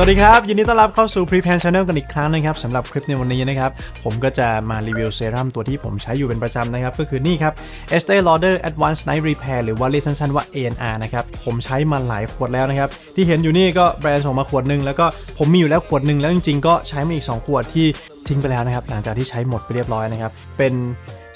สวัสดีครับ ยินดีต้อนรับเข้าสู่ p r e p a n Channel กันอีกครั้งนะครับสำหรับคลิปในวันนี้นะครับ ผมก็จะมารีวิวเซรั่มตัวที่ผมใช้อยู่เป็นประจำนะครับ ก็คือนี่ครับ Estee Lauder Advanced Night Repair หรือว่าเรียกสั้นๆว่า ANR นะครับ ผมใช้มาหลายขวดแล้วนะครับ ที่เห็นอยู่นี่ก็แบรนด์ส่งมาขวดหนึ่งแล้วก็ผมมีอยู่แล้วขวดหนึ่งแล้วจริงๆ ก็ใช้มาอีก 2 ขวดที่ทิ้งไปแล้วนะครับหลังจากที่ใช้หมดไปเรียบร้อยนะครับเป็น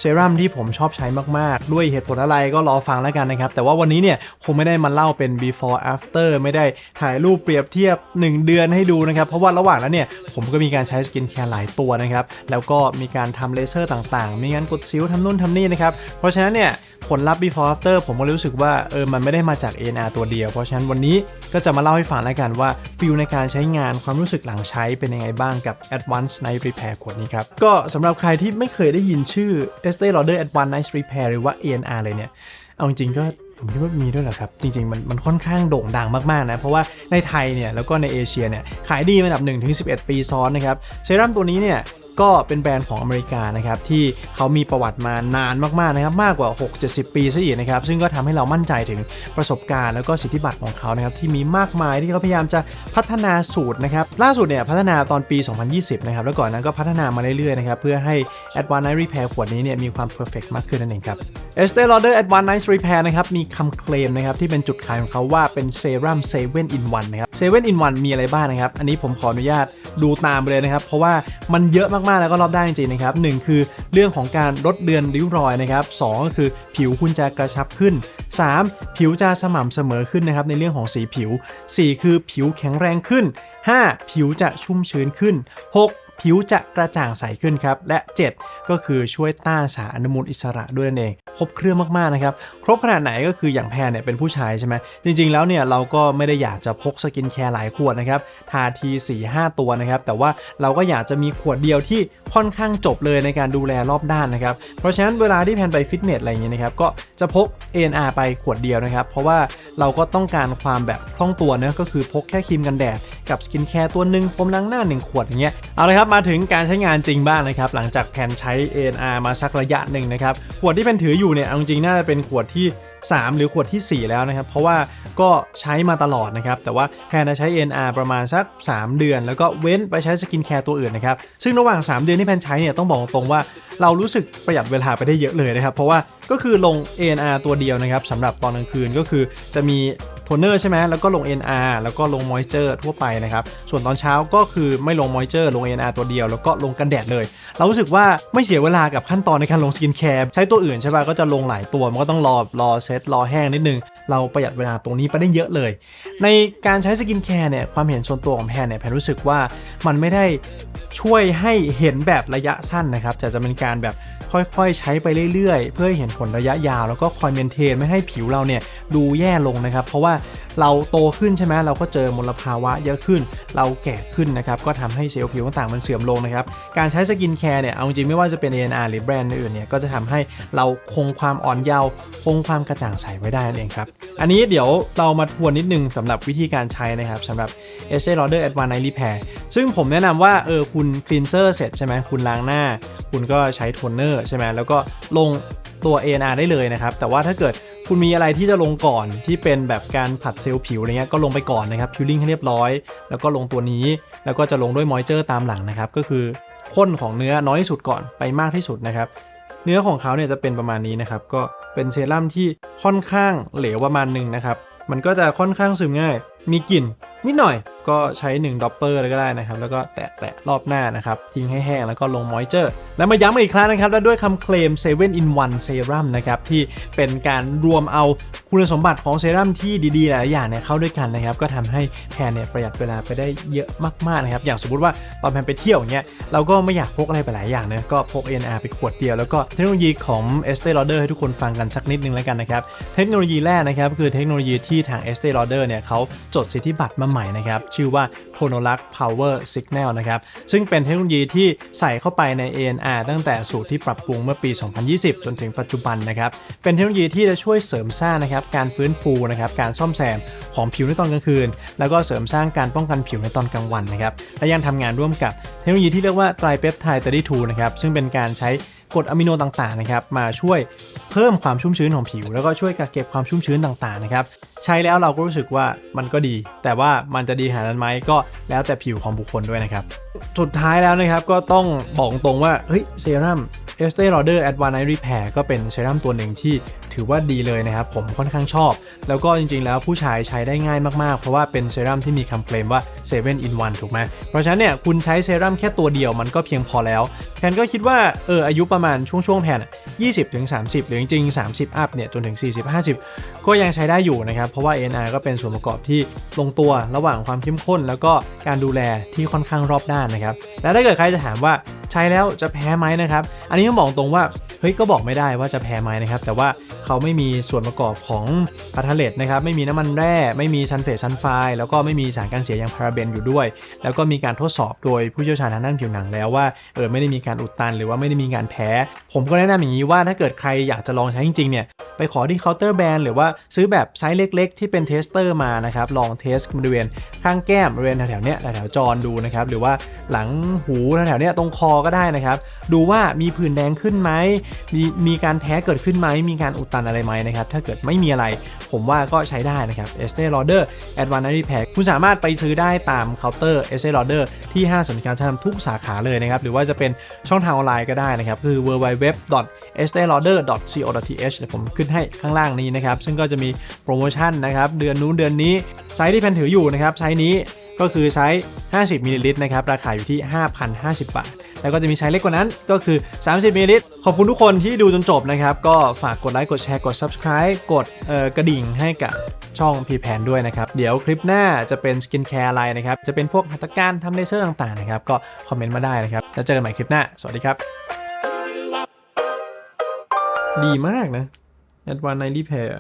เซรั่มที่ผมชอบใช้มากๆ ด้วยเหตุผลอะไรก็รอฟังแล้วกันนะครับ แต่ว่าวันนี้เนี่ยคงไม่ได้มาเล่าเป็น before after ไม่ได้ถ่ายรูปเปรียบเทียบ 1 เดือนให้ดูนะครับ เพราะว่าระหว่างนั้นเนี่ยผมก็มีการใช้สกินแคร์หลายตัวนะครับ แล้วก็มีการทำเลเซอร์ต่างๆ มีงานกดซิ้วทำนู่นทำนี่นะครับ เพราะฉะนั้นเนี่ย ผลลัพธ์ before after ผมก็รู้สึกว่าเออมันไม่ได้มาจาก ANR ตัวเดียว เพราะฉะนั้นวันนี้ก็จะมาเล่าให้ฟังแล้วกันว่าฟิลในการใช้งานความรู้สึกหลังใช้เป็นยังไงบ้างกับ Advanced Night Repair ขวดนี้ครับ ก็สำหรับใครที่ไม่เคยได้ยินชื่อ Estee Lauder Advanced Night Repair หรือว่า ANR เลยเนี่ย เอาจริงก็ผมคิดว่ามีด้วยเหรอครับ จริง ๆ มันมันค่อนข้างโด่งดังมากๆนะ เพราะว่าในไทยเนี่ย แล้วก็ในเอเชียเนี่ย ขายดีมาอันดับ1ถึง11 ปีซ้อนนะครับเซรั่มตัวนี้เนี่ย ก็เป็นแบรนด์ของอเมริกานะครับที่เขามีประวัติมานานมากๆนะครับมากกว่า 6-70 ปีซะอีกนะครับซึ่งก็ทำให้เรามั่นใจถึงประสบการณ์แล้วก็สิทธิบัตรของเขานะครับที่มีมากมายที่เขาพยายามจะพัฒนาสูตรนะครับล่าสุดเนี่ยพัฒนาตอนปี 2020 นะครับแล้วก่อนนั้นก็พัฒนามาเรื่อยๆนะครับเพื่อให้ Advanced Night Repair ขวดนี้เนี่ยมีความ perfect มากขึ้นนั่นเองครับ Estee Lauder Advanced Night Repair นะครับมีคำเคลมนะครับที่เป็นจุดขายของเขาว่าเป็นเซรั่ม7 in 1นอินวันนะครับ7 in 1มีอะไรบ้างนะครับ อันนี้ผมขออนุญาต ดูตามไปเลยนะครับ เพราะว่ามันเยอะมากๆแล้วก็รอบด้จริงๆนะครับหนึ่งคือเรื่องของการลดเดือนริ้วรอยนะครับสองก็คือผิวคุณจะกระชับขึ้น 3. ผิวจะสม่ำเสมอขึ้นนะครับในเรื่องของสีผิว 4. คือผิวแข็งแรงขึ้น 5. ผิวจะชุ่มชื้นขึ้น 6. ผิวจะกระจ่างใสขึ้นครับ และ 7 ก็คือช่วยต้านสารอนุมูลอิสระด้วยนั่นเอง ครบเครื่องมากๆนะครับ ครบขนาดไหนก็คืออย่างแพรเนี่ยเป็นผู้ชายใช่ไหมจริงๆแล้วเนี่ยเราก็ไม่ได้อยากจะพกสกินแคร์หลายขวดนะครับ ทาที4-5 ตัวนะครับ แต่ว่าเราก็อยากจะมีขวดเดียวที่ค่อนข้างจบเลยในการดูแลรอบด้านนะครับ เพราะฉะนั้นเวลาที่แพนไปฟิตเนสอะไรอย่างเงี้ยนะครับก็จะพก ANR ไปขวดเดียวนะครับ เพราะว่าเราก็ต้องการความแบบคล่องตัวเนะก็คือพกแค่ครีมกันแดดกับสกินแคร์ตัวหนึ่งโฟมล้างหน้า 1 ขวดอย่างเงี้ยเอาเลยครับมาถึงการใช้งานจริงบ้างนะครับ หลังจากแพนใช้ ANR มาสักระยะหนึ่งนะครับ ขวดที่เป็นถืออยู่เนี่ยเอาจริงน่าจะเป็นขวดที่ 3 หรือขวดทีสี่ 4 แล้วนะครับ เพราะว่าก็ใช้มาตลอดนะครับ แต่ว่าแพนจะใช้ NR ประมาณสัก 3 เดือน แล้วก็เว้นไปใช้สกินแคร์ตัวอื่นนะครับ ซึ่งระหว่าง 3 เดือนที่แพนใช้เนี่ยต้องบอกตรงว่าเรารู้สึกประหยัดเวลาไปได้เยอะเลยนะครับ เพราะว่าก็คือลง NR ตัวเดียวนะครับสำหรับตอนกลางคืนก็คือจะมีโทนเนอร์ใช่ไหมแล้วก็ลง NR แล้วก็ลงมอยเจอร์ทั่วไปนะครับ ส่วนตอนเช้าก็คือไม่ลงมอยเจอร์ลง NR ตัวเดียว แล้วก็ลงกันแดดเลย เรารู้สึกว่าไม่เสียเวลากับขั้นตอนในการลงสกินแคร์ใช้ตัวอื่นใช่ป่ะก็จะลงหลายตัวมันก็ต้องรอรอเซตรอแห้งนิดนึง เราประหยัดเวลาตรงนี้ไปได้เยอะเลย ในการใช้สกินแคร์เนี่ยความเห็นส่วนตัวของแพนเนี่ยแพนรู้สึกว่ามันไม่ได้ช่วยให้เห็นแบบระยะสั้นนะครับแต่จะเป็นการแบบค่อยๆ ใช้ไปเรื่อยๆ เพื่อให้เห็นผลระยะยาว แล้วก็คอยเมนเทนไม่ให้ผิวเราเนี่ยดูแย่ลงนะครับ เพราะว่า เราโตขึ้นใช่ไหมเราก็เจอมลภาวะเยอะขึ้น เราแก่ขึ้นนะครับก็ทำให้เซลล์ผิวต่างๆมันเสื่อมลงนะครับการใช้สกินแคร์เนี่ยเอาจริงไม่ว่าจะเป็น ANR หรือแบรนด์อื่นเนี่ยก็จะทำให้เราคงความอ่อนเยาว์คงความกระจ่างใสไว้ได้นั่นเองครับอันนี้เดี๋ยวเรามาทวนนิดนึงสำหรับวิธีการใช้นะครับสำหรับ Estee Lauder Advanced Night Repair ซึ่งผมแนะนำว่าเออคุณคลีนเซอร์เสร็จใช่ไหมคุณล้างหน้า คุณก็ใช้โทนเนอร์ใช่ไหมแล้วก็ลงตัว ANR ได้เลยนะครับ แต่ว่าถ้าเกิด คุณมีอะไรที่จะลงก่อนที่เป็นแบบการผัดเซลล์ผิวอะไรเงี้ยก็ลงไปก่อนนะครับคิวลิ่งให้เรียบร้อย แล้วก็ลงตัวนี้ แล้วก็จะลงด้วยมอยเจอร์ตามหลังนะครับ ก็คือข้นของเนื้อน้อยที่สุดก่อนไปมากที่สุดนะครับ เนื้อของเขาเนี่ยจะเป็นประมาณนี้นะครับ ก็เป็นเซรั่มที่ค่อนข้างเหลวประมาณหนึ่งนะครับ มันก็จะค่อนข้างซึมง่าย มีกลิ่นนิดหน่อยก็ใช้1ดอปเปอร์เลยก็ได้นะครับ แล้วก็แตะแตะรอบหน้านะครับ ทิ้งให้แห้งแล้วก็ลงมอยเจอร์ แล้วมาย้ำอีกครั้งนะครับ และด้วยคำเคลม7 in 1 Serum นะครับ ที่เป็นการรวมเอาคุณสมบัติของเซรั่มที่ดีๆหลายอย่างเนี่ยเข้าด้วยกันนะครับ ก็ทำให้แพนเนี่ยประหยัดเวลาไปได้เยอะมากๆนะครับ อย่างสมมติว่าตอนแพนไปเที่ยวเงี้ยเราก็ไม่อยากพกอะไรไปหลายอย่างเนะก็พก NR ไปขวดเดียว แล้วก็เทคโนโลยีของ Estee Lauder ให้ทุกคนฟังกันสักนิดนึงแล้วกันนะครับ เทคโนโลยีแรกนะครับคือเทคโนโลยีที่ทาง Estee Lauder เนี่ยเขาจดสิทธิบัตรมาใหม่นะครับ ชื่อว่า Tonolac Power Signal นะครับ ซึ่งเป็นเทคโนโลยีที่ใส่เข้าไปใน ANR ตั้งแต่สูตรที่ปรับปรุงเมื่อปี 2020 จนถึงปัจจุบันนะครับ เป็นเทคโนโลยีที่จะช่วยเสริมสร้างนะครับการฟื้นฟูนะครับการซ่อมแซมของผิวในตอนกลางคืน แล้วก็เสริมสร้างการป้องกันผิวในตอนกลางวันนะครับและยังทำงานร่วมกับเทคโนโลยีที่เรียกว่าไตรเปปไทด์32นะครับซึ่งเป็นการใช้ กรดอะมิโนต่างๆนะครับมาช่วยเพิ่มความชุ่มชื้นของผิว แล้วก็ช่วยกักเก็บความชุ่มชื้นต่างๆนะครับใช้แล้วเราก็รู้สึกว่ามันก็ดี แต่ว่ามันจะดีขนาดนั้นไหมก็แล้วแต่ผิวของบุคคลด้วยนะครับสุดท้ายแล้วนะครับก็ต้องบอกตรงว่าเฮ้ยเซรั่ม Estee Lauder Advanced Night Repair ก็เป็นเซรั่มตัวหนึ่งที่ถือว่าดีเลยนะครับ ผมค่อนข้างชอบ แล้วก็จริงๆแล้วผู้ชายใช้ได้ง่ายมากๆ เพราะว่าเป็นเซรั่มที่มีคำเคลมว่า7 in 1 ถูกไหมเพราะฉะนั้นเนี่ยคุณใช้เซรั่มแค่ตัวเดียวมันก็เพียงพอแล้วแพนก็คิดว่าเอออายุประมาณช่วงช่วงๆแพน20ถึง30 หรือจริงๆ 30 อัพเนี่ยจนถึง 40 50 ก็ยังใช้ได้อยู่นะครับ เพราะว่า NR ก็เป็นส่วนประกอบที่ลงตัวระหว่างความเข้มข้น แล้วก็การดูแลที่ค่อนข้างรอบด้านนะครับ แล้วถ้าเกิดใครจะถามว่าใช้แล้วจะแพ้ไหมนะครับ อันนี้ต้องบอกตรงว่า เฮ้ย ก็บอกไม่ได้ว่าจะแพ้ไหมนะครับ แต่ว่า เขาไม่มีส่วนประกอบของพาทาเลตนะครับไม่มีน้ำมันแร่ ไม่มีซันเฟตซันไฟแล้วก็ไม่มีสารกันเสียอย่างพาราเบนอยู่ด้วย แล้วก็มีการทดสอบโดยผู้เชี่ยวชาญทางด้านผิวหนังแล้วว่าเออไม่ได้มีการอุดตันหรือว่าไม่ได้มีการแพ้ ผมก็แนะนำอย่างนี้ว่าถ้าเกิดใครอยากจะลองใช้จริงๆเนี่ยไปขอที่เคาน์เตอร์แบรนด์หรือว่าซื้อแบบไซส์เล็ก ๆ ที่เป็นเทสเตอร์มานะครับลองเทสบริเวณข้างแก้มบริเวณแถวๆเนี้ยแถวๆจรดูนะครับหรือว่าหลังหูแถวๆเนี้ยตรงคอก็ได้นะครับดูว่ามีผื่นแดงขึ้นไหมมีมีการแพ้เกิดขึ้นไหมมีการอุดตันอะไรไหมนะครับ ถ้าเกิดไม่มีอะไรผมว่าก็ใช้ได้นะครับ Estee Lauder Advanced Night Repair คุณสามารถไปซื้อได้ตามเคาน์เตอร์ Estee Lauder ที่ห้างสรรพสินค้าชั้นนำทุกสาขาเลยนะครับ หรือว่าจะเป็นช่องทางออนไลน์ก็ได้นะครับ คือ www.esteelauder.co.th เดี๋ยวผมขึ้นให้ข้างล่างนี้นะครับ ซึ่งก็จะมีโปรโมชั่นนะครับ เดือนนู้นเดือนนี้ไซส์ที่แพนถืออยู่นะครับไซส์นี้ก็คือไซส์ 50มิลลิลิตรนะครับ ราคาอยู่ที่ 5,050 บาท แล้วก็จะมีไซส์เล็กกว่านั้นก็คือ 30มิลลิลิตรขอบคุณทุกคนที่ดูจนจบนะครับ ก็ฝากกดไลค์กดแชร์กด subscribe กดกระดิ่งให้กับช่องพีแพนด้วยนะครับ เดี๋ยวคลิปหน้าจะเป็นสกินแคร์อะไรนะครับ จะเป็นพวกหัตถการทำเลเซอร์ต่างๆนะครับ ก็คอมเมนต์มาได้นะครับ แล้วเจอกันใหม่คลิปหน้า สวัสดีครับ ดีมากนะ Advanced Night Repair